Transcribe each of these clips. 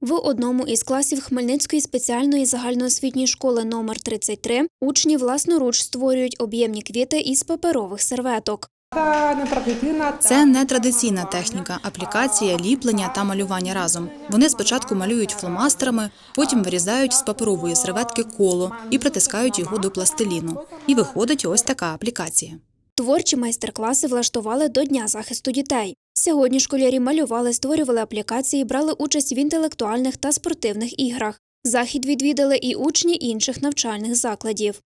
В одному із класів Хмельницької спеціальної загальноосвітньої школи номер 33 учні власноруч створюють об'ємні квіти із паперових серветок. Це не традиційна техніка, аплікація, ліплення та малювання разом. Вони спочатку малюють фломастерами, потім вирізають з паперової серветки коло і притискають його до пластиліну. І виходить ось така аплікація. Творчі майстер-класи влаштували до Дня захисту дітей. Сьогодні школярі малювали, створювали аплікації, брали участь в інтелектуальних та спортивних іграх. Захід відвідали і учні інших навчальних закладів.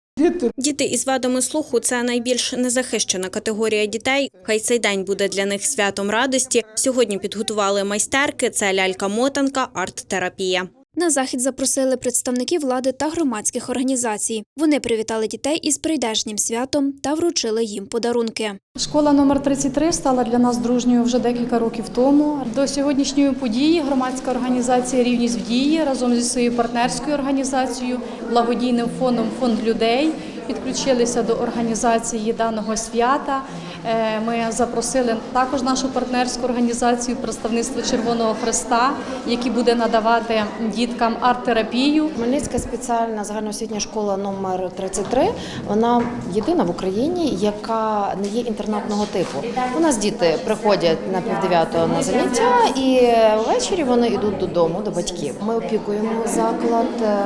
Діти із вадами слуху це найбільш незахищена категорія дітей. Хай цей день буде для них святом радості. Сьогодні підготували майстерки. Це лялька-мотанка, арт-терапія. На захід запросили представників влади та громадських організацій. Вони привітали дітей із прийдешнім святом та вручили їм подарунки. Школа номер 33 стала для нас дружньою вже декілька років тому. До сьогоднішньої події громадська організація Рівність в дії разом зі своєю партнерською організацією, благодійним фондом Фонд людей підключилися до організації даного свята. Е, Ми запросили також нашу партнерську організацію представництво Червоного Хреста, які буде надавати діткам арт-терапію. Хмельницька спеціальна загальноосвітня школа номер 33 Вона єдина в Україні, яка не є інтернатного типу. У нас діти приходять на півдев'ятого на заняття, і ввечері вони йдуть додому до батьків. Ми опікуємо заклад. Е,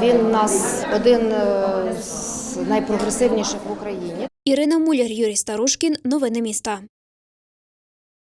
Він нас один е, з найпрогресивніших в Україні. Ірина Муляр, Юрій Старушкін. Новини міста.